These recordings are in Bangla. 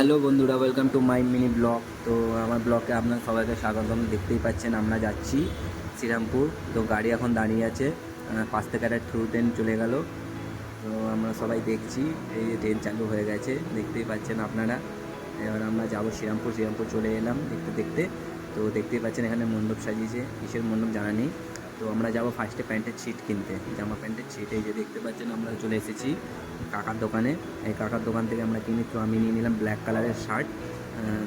হ্যালো বন্ধুরা welcome to my mini blog তো আমার ব্লগে আপনার সবাইকে স্বাগতম। দেখতেই পাচ্ছেন আমরা যাচ্ছি শ্রীরামপুর। তো গাড়ি এখন দাঁড়িয়ে আছে পাশ থেকে একটা থ্রু ট্রেন চলে গেল। তো আমরা সবাই দেখছি, এই যে ট্রেন চালু হয়ে গেছে, দেখতেই পাচ্ছেন আপনারা। এবার আমরা যাব শ্রীরামপুর শ্রীরামপুর চলে এলাম দেখতে দেখতে। তো দেখতেই পাচ্ছেন এখানে মণ্ডপ সাজিয়েছে, কিসের মণ্ডপ জানা নেই। তো আমরা যাব ফার্স্টে প্যান্টের ছিট কিনতে। জামা প্যান্টের ছিট এই যে দেখতে পাচ্ছেন, আমরা চলে এসেছি কাকার দোকানে। এই কাকার দোকান থেকে আমরা কিনি, তো আমি নিয়ে নিলাম ব্ল্যাক কালারের শার্ট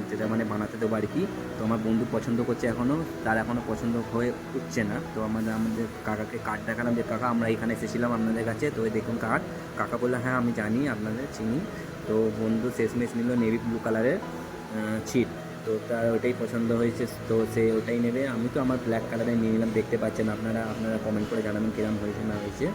যেটা মানে বানাতে দেবো আর কি। তো আমার বন্ধু পছন্দ করছে এখনও তার এখনও পছন্দ হয়ে উঠছে না। তো আমাদের আমাদের কাকাকে কার্ড দেখালাম যে, কাকা, আমরা এখানে এসেছিলাম আপনাদের কাছে, তো দেখুন কার্ড কাকা বলল হ্যাঁ আমি জানি, আপনাদের চিনি। তো বন্ধু শেষমেশ নিল নেভি ব্লু কালারের ছিট তো তার ওটাই পছন্দ হয়েছে, তো সে ওটাই নেবে। আমি তো আমার ব্ল্যাক কালারে নিয়ে নিলাম, দেখতে পাচ্ছেন আপনারা আপনারা কমেন্ট করে জানাবেন কিরম হয়েছে, না হয়েছে।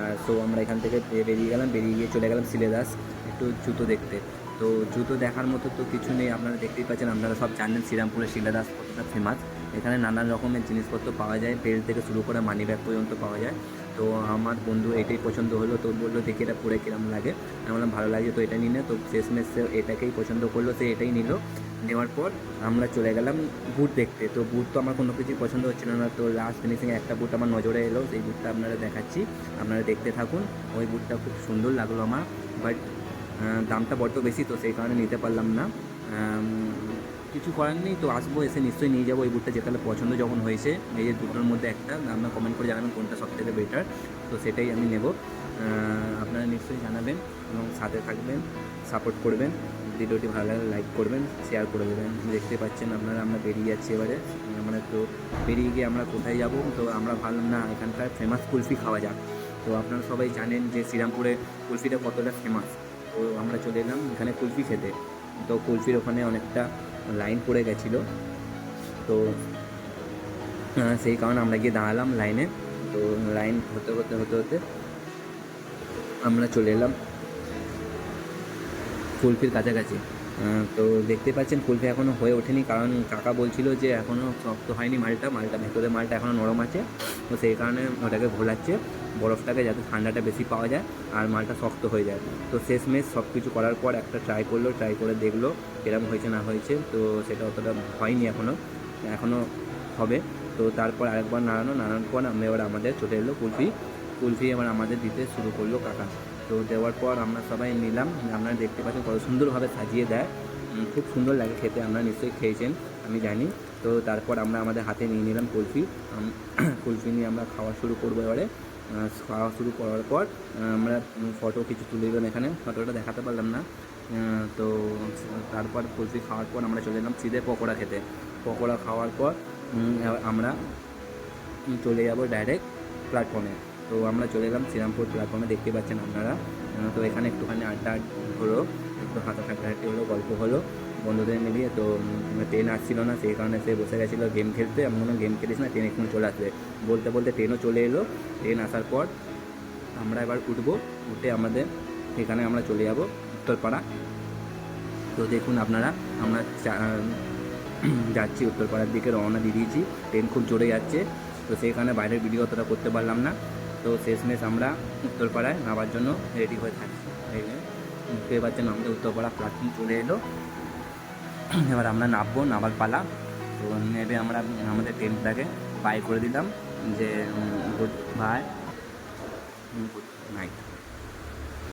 আর তো আমরা এখান থেকে বেরিয়ে গেলাম, বেরিয়ে গিয়ে চলে গেলাম সিলেদাস, একটু জুতো দেখতে। তো জুতো দেখার মতো তো কিছু নেই, আপনারা দেখতেই পাচ্ছেন, আপনারা সব জানেন শ্রীরামপুরের শিলাদাস কতটা ফেমাস এখানে নানান রকমের জিনিসপত্র পাওয়া যায় বেল্ট থেকে শুরু করে মানি ব্যাগ পর্যন্ত পাওয়া যায়। তো আমার বন্ধু এটাই পছন্দ হলো, তো বলল, দেখি এটা পরে কিরম লাগে। আমি বললাম, ভালো লাগে, তো এটা নিয়ে তো শেষমেশ এটাকেই পছন্দ করল, সে এটাই নিল। নেওয়ার পর আমরা চলে গেলাম বুট দেখতে। তো বুট তো আমার কোনো কিছুই পছন্দ হচ্ছিল না। তো লাস্ট ফিনিশিংয়ে একটা বুট আমার নজরে এলো, সেই বুটটা আপনারা দেখাচ্ছি। আপনারা দেখতে থাকুন, ওই বুটটা খুব সুন্দর লাগল আমার। বাট দামটা বড্ড বেশি, তো সেই কারণে নিতে পারলাম না। কিছু করার নেই, তো আসব, এসে নিশ্চয়ই নিয়ে যাব। এই বুটটা যেটা পছন্দ যখন হয়েছে, এই যে দুটোর মধ্যে একটা, আপনারা কমেন্ট করে জানাবেন কোনটা সব থেকে বেটার তো সেটাই আমি নেব। আপনারা নিশ্চয়ই জানাবেন এবং সাথে থাকবেন সাপোর্ট করবেন। ভিডিওটি ভালো লাগলে লাইক করবেন শেয়ার করে দেবেন। দেখতে পাচ্ছেন আপনারা, আমরা বেরিয়ে যাচ্ছি এবারে। আমরা তো বেরিয়ে গিয়ে আমরা কোথায় যাব? তো আমরা ভালো না, এখানকার ফেমাস কুলফি খাওয়া যাক। তো আপনারা সবাই জানেন যে শ্রীরামপুরে কুলফিটা কতটা ফেমাস তো আমরা চলে এলাম এখানে কুলফি খেতে। তো কুলফির ওখানে অনেকটা লাইন পড়ে গেছিল। তো সেই কারণে আমরা গিয়ে দাঁড়ালাম লাইনে তো লাইন হতে হতে হতে হতে আমরা চলে এলাম কুলফির কাছাকাছি। তো দেখতে পাচ্ছেন কুলফি এখনও হয়ে ওঠেনি, কারণ কাকা বলছিল যে এখনও শক্ত হয়নি মালটা মালটা ভেতরে, মালটা এখনও নরম আছে। তো সেই কারণে ওটাকে ঘোলাচ্ছে, বরফটাকে যাতে ঠান্ডাটা বেশি পাওয়া যায় আর মালটা শক্ত হয়ে যায়। তো শেষমেশ সব কিছু করার পর একটা ট্রাই করল ট্রাই করে দেখল এরকম হয়েছে, না হয়েছে, তো সেটা অতটা হয়নি এখনও এখনও হবে। তো তারপর আরেকবার নাড়ানো, নাড়ানোর পর আমরা এবার আমাদের চলে এলো কুলফি। কুলফি এবার আমাদের দিতে শুরু করল কাকা। তো দেওয়ার পর আমরা সবাই নিলাম। আপনারা দেখতে পাচ্ছেন কত সুন্দরভাবে সাজিয়ে দেয়। খুব সুন্দর লাগে খেতে, আপনারা নিশ্চয়ই খেয়েছেন, আমি জানি। তো তারপর আমরা আমাদের হাতে নিয়ে নিলাম কুলফি। কুলফি নিয়ে আমরা খাওয়া শুরু করব এবারে। খাওয়া শুরু করার পর আমরা ফটো কিছু তুলে দিলাম এখানে। ফটোটা দেখাতে পারলাম না। তো তারপর কুলফি খাওয়ার পর আমরা চলে এলাম সিধে পকোড়া খেতে। পকোড়া খাওয়ার পর আমরা চলে যাব ডাইরেক্ট প্ল্যাটফর্মে তো আমরা চলে এলাম শ্রীরামপুর প্ল্যাটফর্মে দেখতে পাচ্ছেন আপনারা। তো এখানে একটুখানি আড্ডা হলো, একটু হাঁটা হাঁটাহাঁটি হলো, গল্প হলো বন্ধুদের মিলিয়ে। তো ট্রেন আসছিল না, সেই কারণে সে বসে গেছিল গেম খেলতে। আমি কোনো গেম খেলিস না ট্রেন এক্ষুনি চলে আসবে। বলতে বলতে ট্রেনও চলে এলো। ট্রেন আসার পর আমরা এবার উঠবো, উঠে আমাদের এখানে আমরা চলে যাব উত্তরপাড়া। তো দেখুন আপনারা, আমরা যাচ্ছি উত্তরপাড়ার দিকে, রওনা দিয়ে দিয়েছি। ট্রেন খুব জোরে যাচ্ছে। তো সেইখানে বাইরের ভিডিও অতটা করতে পারলাম না। তো শেষমেশ আমরা উত্তরপাড়ায় নামার জন্য রেডি হয়ে থাকি। এবার যে বুঝতে আমাদের উত্তরপাড়া প্ল্যাটফর্ম চলে এলো। এবার আমরা নামবো নামার পালা তো নেবে আমরা আমাদের ট্রেনটাকে বাই করে দিলাম যে গুড বাই গুড নাইট